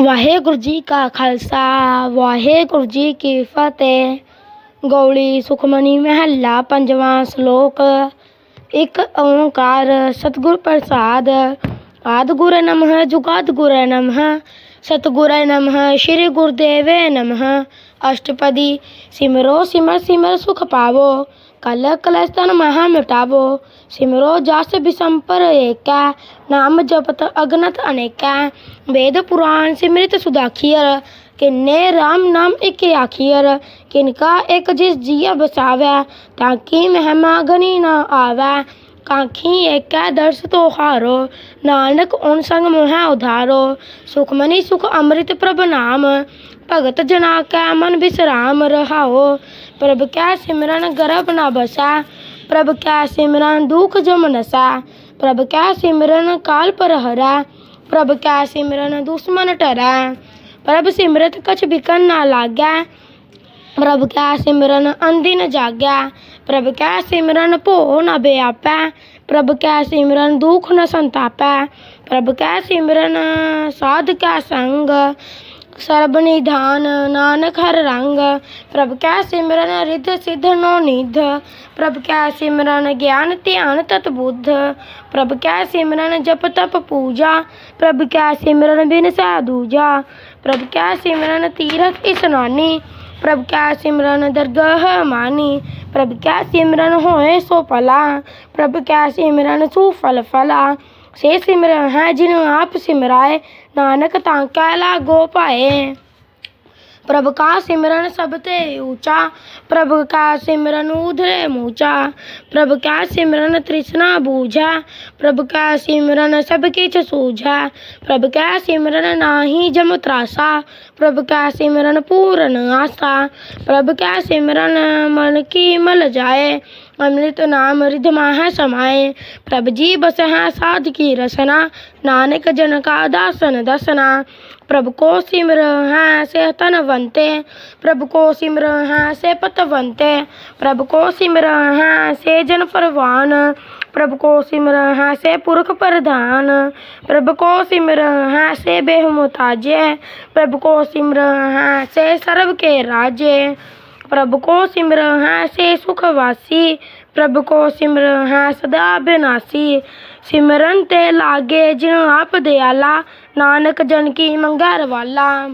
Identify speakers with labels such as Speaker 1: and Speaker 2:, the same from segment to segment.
Speaker 1: ਵਾਹਿਗੁਰੂ ਜੀ ਕਾ ਖਾਲਸਾ ਵਾਹਿਗੁਰੂ ਜੀ ਕੀ ਫਤਿਹ ਗੌਲੀ ਸੁਖਮਨੀ ਮਹੱਲਾ ਪੰਜਵਾਂ ਸ਼ਲੋਕ ਇੱਕ ਓੰਕਾਰ ਸਤਿਗੁਰ ਪ੍ਰਸਾਦ ਆਦਿ ਗੁਰ ਨਮః ਜੁਗਾਦ ਗੁਰ ਨਮః ਸਤਿਗੁਰ ਨਮঃ ਸ੍ਰੀ ਗੁਰਦੇਵੇ ਨਮঃ अष्टपदी। सिमरो सिमर सिमर सुख पावो कल कलस्तन महा मिटावो। सिमरो जस विसंपर एका, नाम जपत अगनत अनेका। वेद पुराण सिमृत सुदाखियर, किन्ने राम नाम एक आखियर। किनका एक जिस जिया बसावे, ताकि महिमा घनी न आवे। काखी एकादश तोहारो नानक उन संग मोह उधारो। सुखमनी सुख अमृत प्रभ नाम। भगत जना कै मन विश्राम रहाओ। प्रभ कै सिमरन गर्भ न बसा। प्रभ कै सिमरन दुख जम नसा। प्रभ कै सिमरन काल पर हरा। प्रभ कै सिमरन दुश्मन टरा। प्रभ सिमरत कछ बिकन ना लागै। ਪ੍ਰਭ ਕੈ ਸਿਮਰਨ ਅੰਦਿਨ ਜਾਗੈ ਪ੍ਰਭ ਕੈ ਸਿਮਰਨ ਭੋ ਨ ਬਿਆਪੈ ਪ੍ਰਭ ਕੈ ਸਿਮਰਨ ਦੁਖ ਨ ਸੰਤਾਪੈ ਪ੍ਰਭ ਕੈ ਸਿਮਰਨ ਸਾਧ ਕੈ ਸੰਗ ਸਰਬ ਨਿਧਾਨ ਨਾਨਕ ਹਰ ਰੰਗ ਪ੍ਰਭ ਕੈ ਸਿਮਰਨ ਰਿਧ ਸਿਧ ਨੋ ਨਿਧ ਪ੍ਰਭ ਕੈ ਸਿਮਰਨ ਗਿਆਨ ਧਿਆਨ ਤਤ ਬੁੱਧ ਪ੍ਰਭ ਕੈ ਸਿਮਰਨ ਜਪ ਤਪ ਪੂਜਾ ਪ੍ਰਭ ਕੈ ਸਿਮਰਨ ਬਿਨ ਸੈ ਦੂਜਾ ਪ੍ਰਭ ਕੈ ਸਿਮਰਨ ਤੀਰਥ ਇਸਨਾਨੀ ਪ੍ਰਭ ਕੈ ਸਿਮਰਨ ਦਰਗਾਹ ਮਾਨੀ, ਪ੍ਰਭ ਕੈ ਸਿਮਰਨ ਹੋਏ ਸੋ ਫਲਾ ਪ੍ਰਭ ਕੈ ਸਿਮਰਨ ਸੂ ਫਲ ਫਲਾ। ਸੇ ਸਿਮਰਨ ਹੈ ਜਿਨ ਆਪ ਸਿਮਰਾਏ, ਨਾਨਕ ਤਾਂ ਕੈ ਲਾਗੋ ਪਾਏ। प्रभु का सिमरन सबते ऊँचा, प्रभु का सिमरन उधरे मूचा, प्रभु का सिमरन तृष्णा बूझा, प्रभु का सिमरन सब किछ सूझा, प्रभु का सिमरन नाही जम त्रासा, प्रभु का सिमरन पूर्ण आशा प्रभु का सिमरन मन की मल जाए ਅੰਮ੍ਰਿਤ ਨਾਮ ਰਿਧ ਮਾਹ ਸਮਾਏ। ਪ੍ਰਭ ਜੀ ਬਸ ਸਾਧ ਕੀ ਰਸਨਾ, ਨਾਨਕ ਜਨ ਕਾ ਦਾਸਨ ਦਸਨਾ। ਪ੍ਰਭ ਕੋ ਸਿਮਰ ਹੈ ਸੇ ਤਨਵੰਤੇ ਪ੍ਰਭ ਕੋ ਸਿਮਰ ਹੈ ਸੇ ਪਤਵੰਤੇ। ਪ੍ਰਭ ਕੋ ਸਿਮਰ ਹੈ ਸੇ ਜਨ ਪਰਵਾਨ ਪ੍ਰਭ ਕੋ ਸਿਮਰ ਹੈ ਸੇ ਪੁਰਖ ਪ੍ਰਧਾਨ। ਪ੍ਰਭ ਕੋ ਸਿਮਰ ਹੈ ਸੇ ਬੇਹਮੁਤਾਜੇ, ਪ੍ਰਭ ਕੋ ਸਿਮਰ ਹੈ ਸੇ ਸਰਬ ਕੇ ਰਾਜੇ। ਪ੍ਰਭ ਕੋ ਸਿਮਰ ਹੈ ਸੇ ਸੁਖ ਵਾਸੀ, ਪ੍ਰਭ ਕੋ ਸਿਮਰ ਹੈ ਸਦਾ ਬਿਨਾਸੀ। ਸਿਮਰਨ ਤੇ ਲਾਗੇ ਜਿਨ ਆਪ ਦਿਆਲਾ, ਨਾਨਕ ਜਨ ਕੀ ਮੰਗੈ ਰਵਾਲਾ।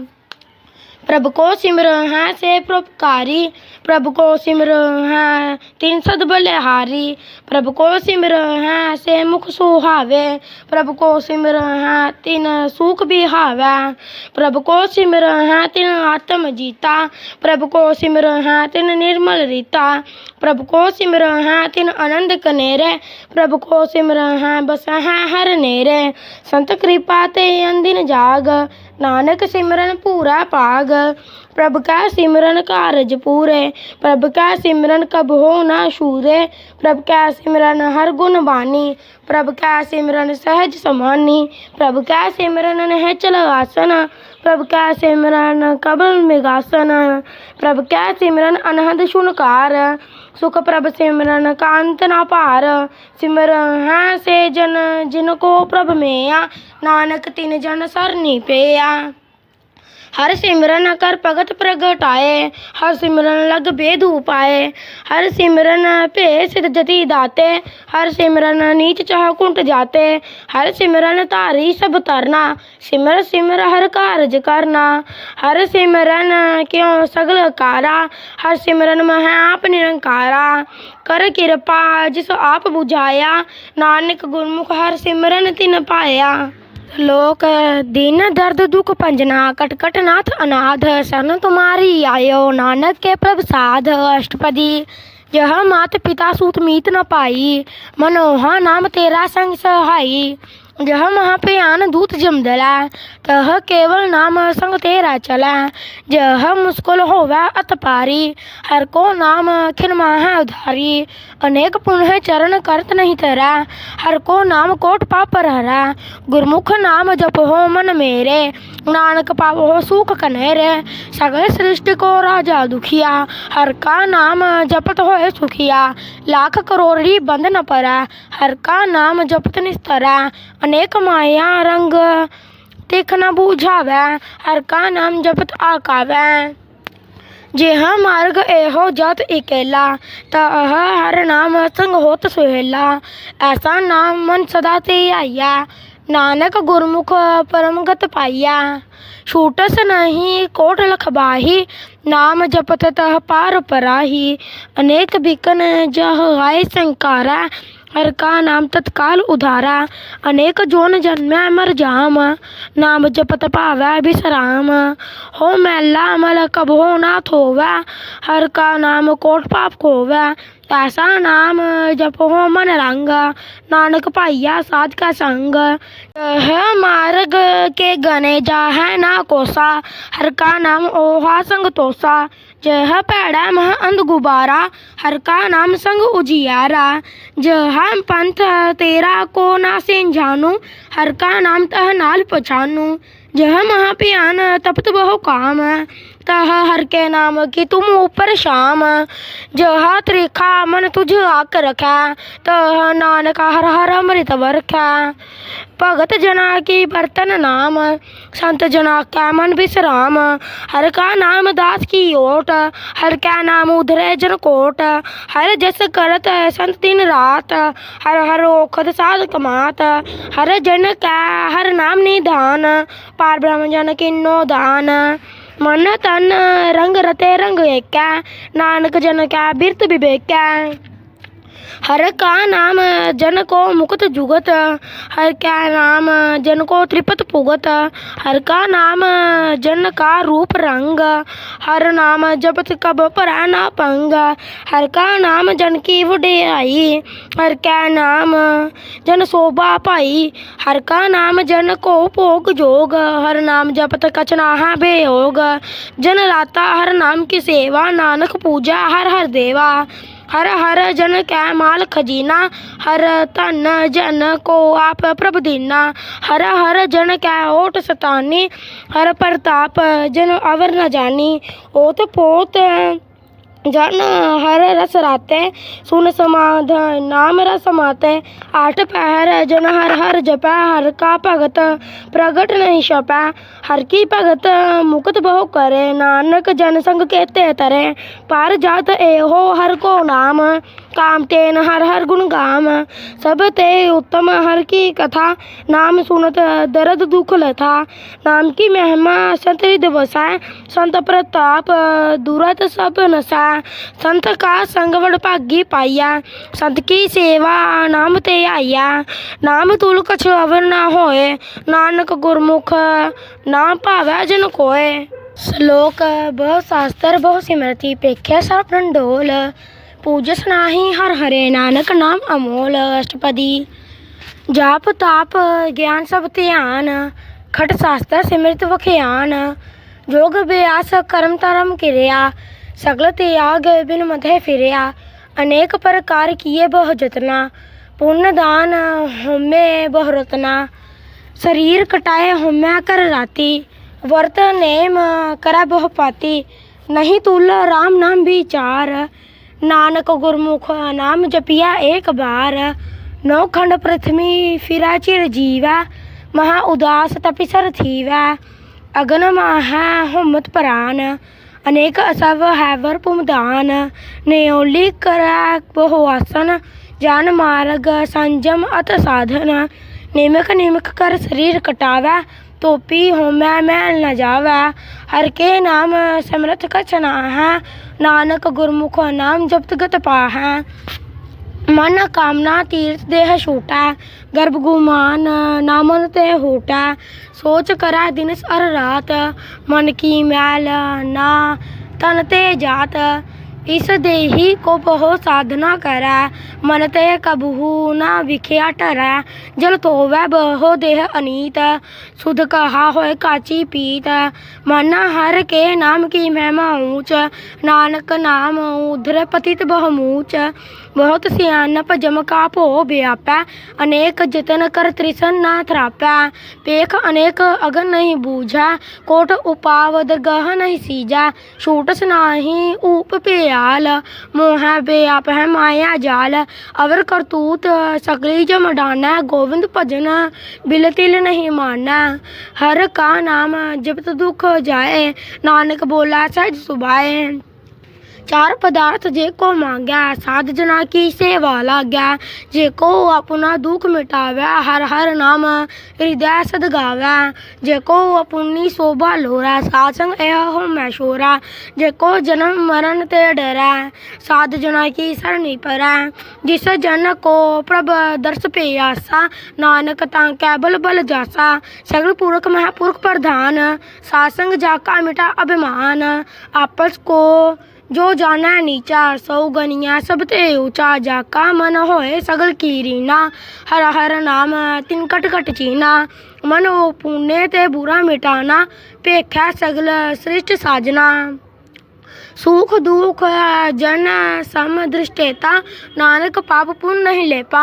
Speaker 1: ਪ੍ਰਭ ਕੋ ਸਿਮਰ ਹੈ ਸੇ ਪ੍ਰਭਕਾਰੀ, ਪ੍ਰਭ ਕੋ ਸਿਮਰ ਹੈ ਤਿਨ ਸਦ ਬਲਿਹਾਰੀ, ਪ੍ਰਭ ਕੋ ਸਿਮਰ ਹੈ ਸੇ ਮੁਖ ਸੁਹਾਵੇ, ਪ੍ਰਭ ਕੋ ਸਿਮਰ ਹੈ ਤਿਨ ਸੁਖ ਬਿਹਾਵੈ, ਪ੍ਰਭ ਕੋ ਸਿਮਰ ਹੈ ਤਿਨ ਆਤਮ ਜੀਤਾ, ਪ੍ਰਭ ਕੋ ਸਿਮਰ ਹੈ ਤਿਨ ਨਿਰਮਲ ਰੀਤਾ, ਪ੍ਰਭ ਕੋ ਸਿਮਰ ਹੈ ਤਿਨ ਆਨੰਦ ਕਨੇਰੇ, ਪ੍ਰਭ ਕੋ ਸਿਮਰ ਹੈ ਬਸ ਹੈ ਹਰ ਨੇਰੇ, ਸੰਤ ਕਿਰਪਾ ਤੇ ਅੰਦਿਨ ਜਾਗ नानक सिमरन पूरा पाग। प्रभ का सिमरन कारज पूरे। प्रभ का सिमरन कब हो ना शूरे। प्रभ का सिमरन हर गुण बानी। प्रभ का सिमरन सहज समानी। प्रभ का सिमरन नह चल आसना। प्रभ का सिमरन कबल मिगासन प्रभ का सिमरन अनहद शुनकार ਸੁਖ ਪ੍ਰਭ ਸਿਮਰਨ ਕਾਂਤ ਨਾ ਭਾਰ। ਸਿਮਰ ਹੈ ਸੇ ਜਨ ਜਿਨ ਕੋ ਪ੍ਰਭ ਮੇਆ, ਨਾਨਕ ਤਿਨ ਜਨ ਸਰਨੀ ਪਿਆ। हर सिमरन कर भगत प्रगटाए हर सिमरन लग भेद उपाए हर सिमरन पे सिद्ध जति दाते, हर सिमरन नीच चाह कुंट जाते। हर सिमरन धारी सब तरना, सिमर सिमर हर कारज करना। हर सिमरन क्यों सगल कारा, हर सिमरन मह आप निरंकारा कर कृपा जिस आप बुझाया, नानक गुरमुख हर सिमरन तिन पाया। लोक, दीन दर्द, दुख पंजना, कटकट नाथ, अनाथ, सन तुम्हारी, आयो नानक के प्रसाद अष्टपदी। यह मात पिता सूत मीत न पाई मनोहा नाम तेरा संग सहाई। जह महा महाप्रयान दूत जमदला तह केवल नाम संग तेरा चला। जह मुस्कुल होवै अत पारी हर को नाम खिन माह उधारी। अनेक पुण्य चरण करत नहीं तरा, हर को नाम कोट पापर हरा गुरमुख नाम जप हो मन मेरे, नानक पावो सुख कनेरे सगल सृष्टि को राजा दुखिया, हर का नाम जपत होए सुखिया। लाख करोड़ी बंद न परा, हर का नाम जपत निस्तरा। अनेक माया रंग ਤਿਖ ਨ ਬੂਝਾਵੈ ਹਰ ਕਾ ਨਾਮ ਜਪਤ ਆਕਾਵੈ ਜਿਹ ਮਾਰਗ ਇਹੋ ਜਤ ਇਕੇਲਾ ਤਹ ਹਰ ਨਾਮ ਸੰਗ ਹੋਤ ਸੁਹੇਲਾ ਐਸਾ ਨਾਮ ਮਨ ਸਦਾ ਤੇ ਆਇਆ ਨਾਨਕ ਗੁਰਮੁਖ ਪਰਮ ਗਤ ਪਾਇਆ ਛੂਟਸ ਨਹੀਂ ਕੋਟ ਲਖ ਬਾਹੀ ਨਾਮ ਜਪਤ ਤਹ ਪਾਰ ਪਰਾਹੀ ਅਨੇਕ ਬਿਕਨ ਜਹ ਆਏ ਸੰਕਾਰਾ का नाम तत्काल उधारा। अनेक जोन जन्म अमर जाम। नाम जपत पावै विश्राम हो मैला अमल कब हो नाथ होवै हर का नाम कोट पाप खोवै। ऐसा नाम जप हो मन रंग। नानक भाइया साध का संग। है मार्ग के गने जा है ना कोसा। हर का नाम ओहा संग तोसा। जह भैड़ा मह अंध गुबारा हर का नाम संग उजियारा जह पंथ तेरा को ना सेन जानु हर का नाम तह नाल पछानु जह मह भयान तपत बहु काम तह हर के नाम की तुम ऊपर शाम। जह त्रिखा, मन तुझ आक रखा। तह नानक, हर हर अमृत बरखा भगत जना की बर्तन नाम। संत जना का मन विश्राम। हर का नाम दास की ओट। हर का नाम उधरे जन कोट। हर जस करत संत दिन रात। हर हर ओखद साध कमात। हर जन का हर नाम निधान। पार ब्रह्म जन किन्नो दान। मन तन रंग रते रंग एका नानक जन का बिरत विवेका हर का नाम जन को मुकत जुगत, हर का नाम जन को त्रिपत पुगत, हर का नाम जन का रूप रंग, हर नाम जपत कब पराना पंग, हर का नाम जन की वे आई हर का नाम जन शोभा पाई, हर का नाम जन को भोग जोग, हर नाम जपत कचनाहा बेयोग जन लाता हर नाम की सेवा, नानक पूजा हर हर देवा ਹਰ ਹਰ ਜਨ ਕੈ ਮਾਲ ਖਜੀਨਾ ਹਰ ਧਨ ਜਨ ਕੋ ਆਪ ਪ੍ਰਭ ਦੀਨਾ। ਹਰ ਹਰ ਜਨ ਕੈ ਓਟ ਸਤਾਨੀ, ਹਰ ਪ੍ਰਤਾਪ ਜਨ ਅਵਰ ਨ ਜਾਣੀ ਓਤ ਪੋਤ जन हर रस राते सुन समाध नाम रस माते आठ पहर जन हर हर जपै हर का भगत प्रगट नहीं छपै हर की भगत मुकत बहु करे नानक जन संग केते तरे पर जात एहो हर को नाम काम तेन हर हर गुण गाम। सब ते उत्तम हर की कथा। नाम सुनत दर्द दुख लथा। नाम की महिमा संत हृदय बसाए संत प्रताप दूरत सब नसा। संत का संग वड़ भागी पाया संत की सेवा नाम ते आया नाम तुल कछ अवर ना होए। नानक गुरमुख नाम भावै जन कोय श्लोक, बहु शास्त्र, बहु सिमरति, पेख्या सर्व डोल ਪੂਜਸ ਨਾਹੀ ਹਰ ਹਰੇ ਨਾਨਕ ਨਾਮ ਅਮੋਲ ਅਸ਼ਟਪਦੀ। ਜਾਪ ਤਾਪ ਗਿਆਨ ਸਭ ਧਿਆਨ, ਖਟ ਸ਼ਾਸਤਰ ਸਿਮਰਤ ਵਖਿਆਨ। ਜੋਗ ਅਭਿਆਸ ਕਰਮ ਧਰਮ ਕਿਰਿਆ, ਸਗਲ ਤਿਆਗ ਬਿਨ ਮਧੇ ਫਿਰਿਆ। ਅਨੇਕ ਪ੍ਰਕਾਰ ਕੀਏ ਬਹੁ ਜਤਨਾ ਪੁੰਨ ਦਾਨ ਹੋਮੇ ਬਹੁ ਰਤਨਾ। ਸਰੀਰ ਕਟਾਏ ਹੋਮੈ ਕਰ ਰਾਤੀ, ਵਰਤ ਨੇਮ ਕਰਾ ਬਹੁ ਪਾਤੀ। ਨਹੀਂ ਤੁਲ ਰਾਮ ਨਾਮ ਵਿਚਾਰ ਨਾਨਕ ਗੁਰਮੁਖ ਨਾਮ ਜਪਿਆ ਏਕ ਬਾਰ ਨੌ ਖੰਡ ਪ੍ਰਥਮੀ ਫਿਰਾ ਚਿਰ ਜੀਵੈ, ਮਹਾ ਉਦਾਸ ਤਪਿਸਰ ਥੀਵੈ। ਅਗਨ ਮਾਹੈ ਹੁਮਤ ਪ੍ਰਾਨ, ਅਨੇਕ ਅਸਵ ਹੈਵਰ ਪੁਮਦਾਨ। ਨਿਉਲੀ ਕਰੈ ਬਹੁ ਆਸਨ, ਜਨ ਮਾਰਗ ਸੰਜਮ ਅਤ ਸਾਧਨ। ਨਿਮਕ ਨਿਮਕ ਕਰ ਸਰੀਰ ਕਟਾਵੈ ਤੋਪੀ ਹੋਮੈ ਮੈਲ ਨ ਜਾਵੈ। ਹਰ ਕੇ ਨਾਮ ਸਮਰਥ ਕਛ ਨਾਹੈ ਨਾਨਕ ਗੁਰਮੁਖ ਨਾਮ ਜਪਤ ਗਤ ਪਾਹੈ। ਮਨ ਕਾਮਨਾ ਤੀਰਥ ਦੇਹ ਛੋਟਾ, ਗਰਭ ਗੁਮਾਨ ਨਾਮਨ ਤੇ ਹੋਟਾ। ਸੋਚ ਕਰੈ ਦਿਨ ਸਰ ਰਾਤ, ਮਨ ਕੀ ਮੈਲ ਨਾ ਤਨ ਤੇ ਜਾਤ। इस देहि को बहु साधना करै मनतय कबहू न बिख्या टरै। जल तोवै बहु देह अनीत, सुध कहा होय काची पीत। मन हर के नाम की महिमा ऊंच, नानक नाम उधर पतित बहुमूच बहुत सियानप जम का व्यापै अनेक जतन कर त्रिसन न थ्रापै। पेख अनेक अगन नहीं बूझै, कोट उपावद गह नहीं सीजै। छूटस नाही ऊप पे ख्याल मोह बेअप है माया जाल अवर करतूत सकली जो मडाना गोविंद भजन बिलतिल नहीं माना हर का नाम जपत दुख जाए नानक बोला सहज सुभाए चार पदार्थ जेको मांगै साधजना की सेवा लागै जेको अपना दुख मिटावै हर हर नाम हृदय सदगावै जेको अपनी शोभा लोरै साचंग एहो मैशोरा जेको जन्म मरण ते डरै साधजना की सरणी परै ਜਿਸ ਜਨ ਕੋ ਪ੍ਰਭ ਦਰਸ ਪਿਆਸਾ ਨਾਨਕ ਤਾਂ ਕੈ ਬਲ ਬਲ ਜਾਸਾ ਸਗਲ ਪੁਰਖ ਮਹਾਪੁਰਖ ਪ੍ਰਧਾਨ ਸਾਸੰਗ ਜਾ ਕਾ ਮਿਟਾ ਅਭਿਮਾਨ ਆਪਸ ਕੋ जो जाना नीचा सौ गनिया सब ते ऊंचा जाका मन होए सगल की रीना हर हर नाम तिन कट कट चीना ਮਨ ਉਹ ਪੂਨੇ ਤੇ ਬੁਰਾ ਮਿਟਾਣਾ ਭੇਖਿਆ ਸਗਲ ਸ੍ਰਿਸ਼ਟ ਸਾਜਨਾ सुख दुख जन समदृष्टेता। नानक पाप पुण्य नहीं लेपा।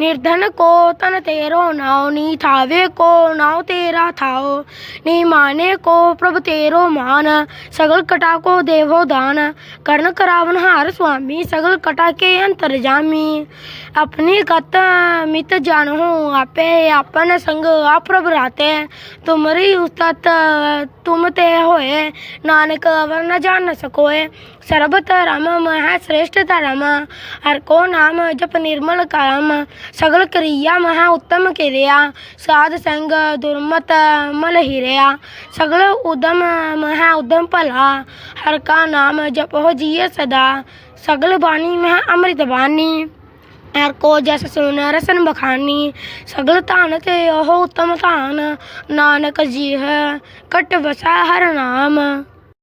Speaker 1: निर्धन को तन तेरो नाव नी थावे को नाव तेरा थाओ। नी माने को प्रभ तेरो मान। सगल कटा को देवो दान। कर्ण करावन हार स्वामी। सगल कटा के अंतर जामी। अपनी गत मित जानहु। आपे आपन संग आप प्रभ राते। तुमरी उस्तत तुम ते होए। नानक अवर न जान न ਹੋਏ। ਸਰਬ ਧਰਮ ਮਹਾ ਸ੍ਰੇਸ਼ਟ ਧਰਮ। ਹਰ ਕੋ ਨਾਮ ਜਪ ਨਿਰਮਲ ਕਾਮ ਸਗਲ ਕਰੀਆ ਮਹਾ ਉੱਤਮ ਕਿਰਿਆ। ਸਾਧ ਸੰਗ ਦੁਰਮਤ ਮਲ ਹਿਰਿਆ। ਸਗਲ ਉਦਮ ਮਹਾ ਉਦਮ ਭਲਾ। ਹਰ ਕਾ ਨਾਮ ਜਪੋ ਜੀਏ ਸਦਾ। ਸਗਲ ਬਾਣੀ ਮਹਾ ਅੰਮ੍ਰਿਤ ਬਾਣੀ। ਹਰ ਕੋ ਜਸ ਸੁਨ ਰਸਨ ਬਖਾਨੀ। ਸਗਲ ਧਾਨ ਤੇ ਉਹ ਉਤਮ ਧਾਨ। ਨਾਨਕ ਜੀ ਹੈ ਕਟ ਵਸਾ ਹਰ ਨਾਮ।